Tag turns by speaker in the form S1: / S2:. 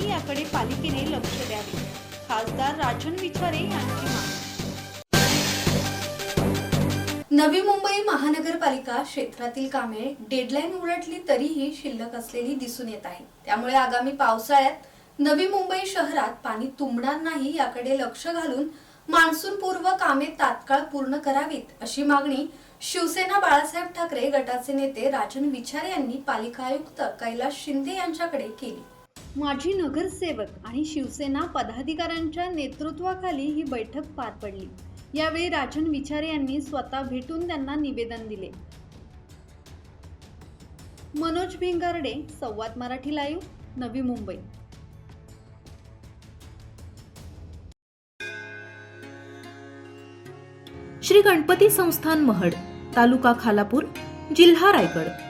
S1: याकडे पालिकेने लक्ष द्यावे. खासदार राजन विचारे यांची मागणी.
S2: नवी मुंबई महानगरपालिका क्षेत्रातील कामे डेडलाईन उलटली तरीही शिल्लक असलेली दिसून येत आहे. त्यामुळे आगामी पावसाळ्यात नवी मुंबई शहरात पाणी तुंबणार नाही याकडे लक्ष घालून मान्सूनपूर्व कामे तात्काळ पूर्ण करावीत अशी मागणी शिवसेना बाळासाहेब ठाकरे गटाचे नेते राजन विचारे यांनी पालिका आयुक्त कैलास शिंदे यांच्याकडे केली.
S1: माजी नगरसेवक आणि शिवसेना पदाधिकाऱ्यांच्या नेतृत्वाखाली ही बैठक पार पडली. यावेळी राजन विचारे यांनी स्वतः भेटून त्यांना निवेदन दिले. मनोज भिंगारडे संवाद मराठी लाईव्ह नवी मुंबई.
S3: श्री गणपती संस्थान महड तालुका खालापूर जिल्हा रायगड.